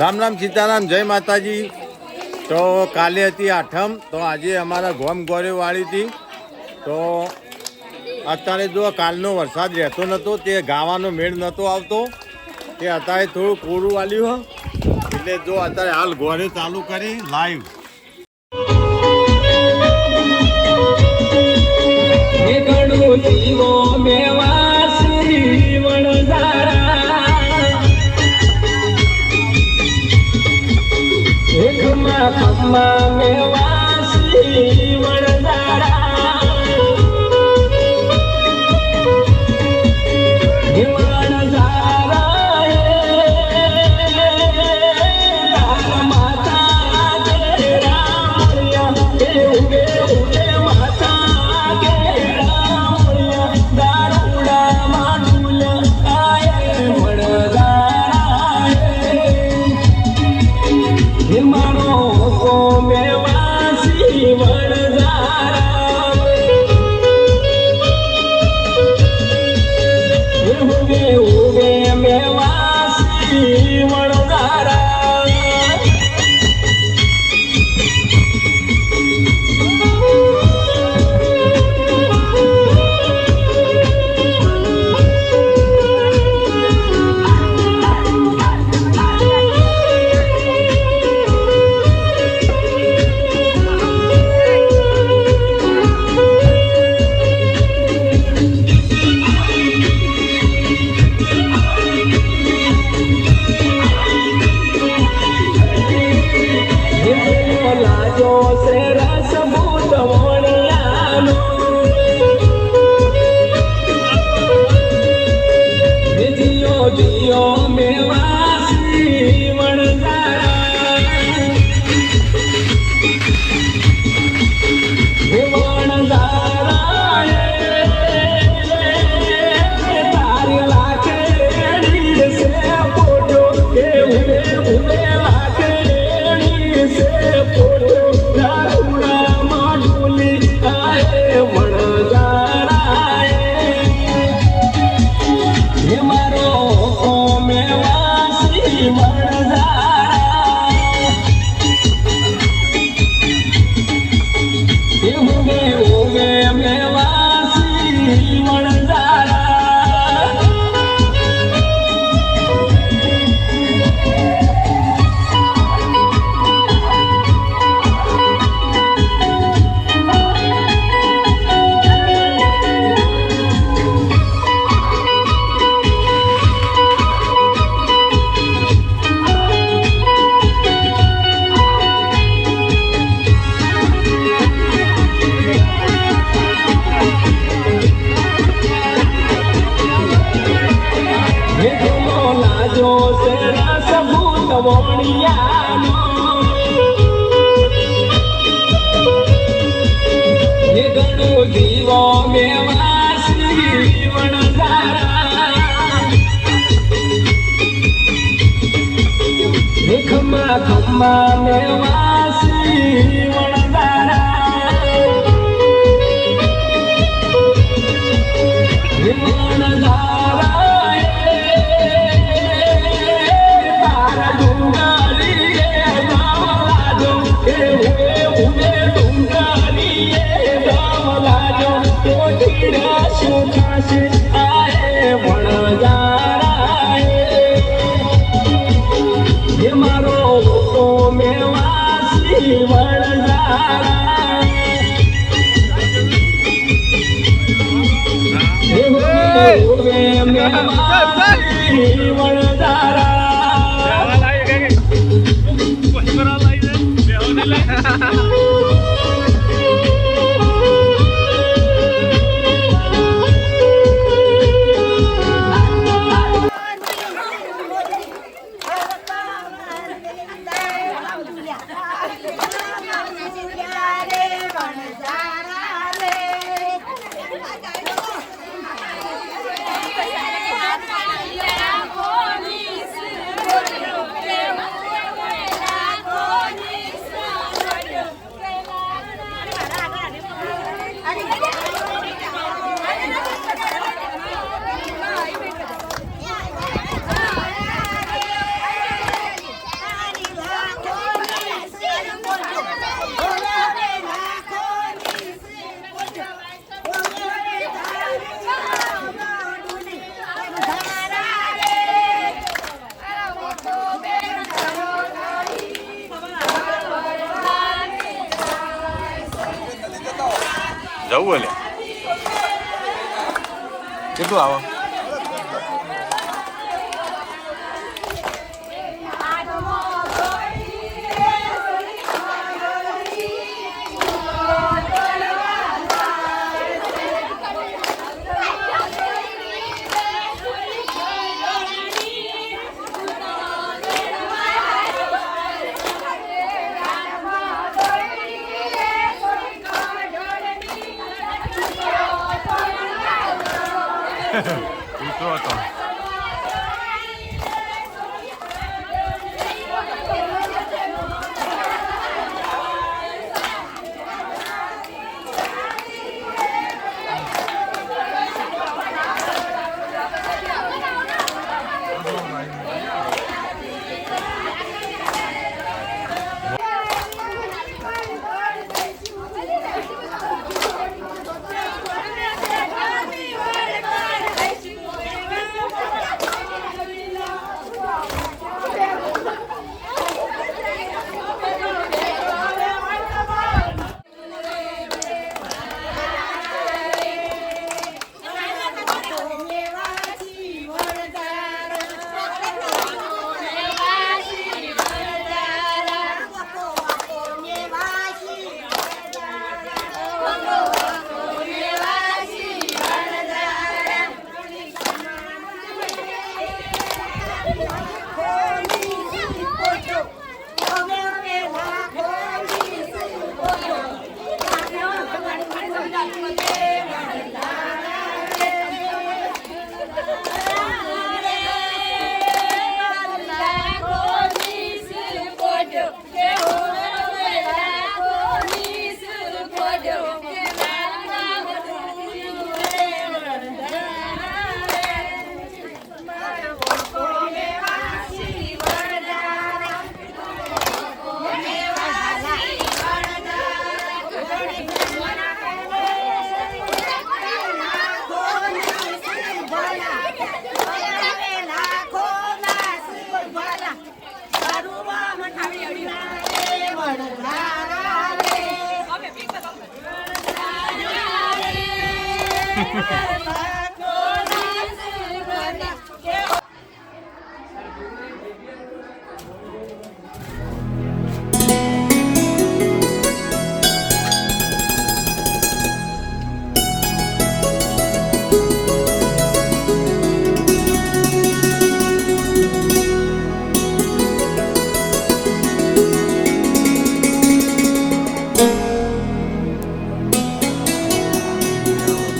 રામ રામ સીતારામ, જય માતાજી. તો કાલે હતી આઠમ, તો આજે અમારા ગોમ ગોરે વાળી હતી. તો અત્યારે જો કાલનો વરસાદ રહેતો નહોતો તે ગાવાનો મેળ નહોતો આવતો. તે અત્યારે થોડું કોરું વાલ્યું એટલે જો અત્યારે હાલ ગોરે ચાલુ કરી લાઈવ એકમાં ખમ્મા મેવાસી વણઝારા ever ખમ્મા ખમ્મા મેવાસી વણઝારા. હે એ મારો તો મેવાસી ઉગે મેવાસી વણઝારા Yeah. જવું એટલે. કેટલું આવે? Ultra, Thank you.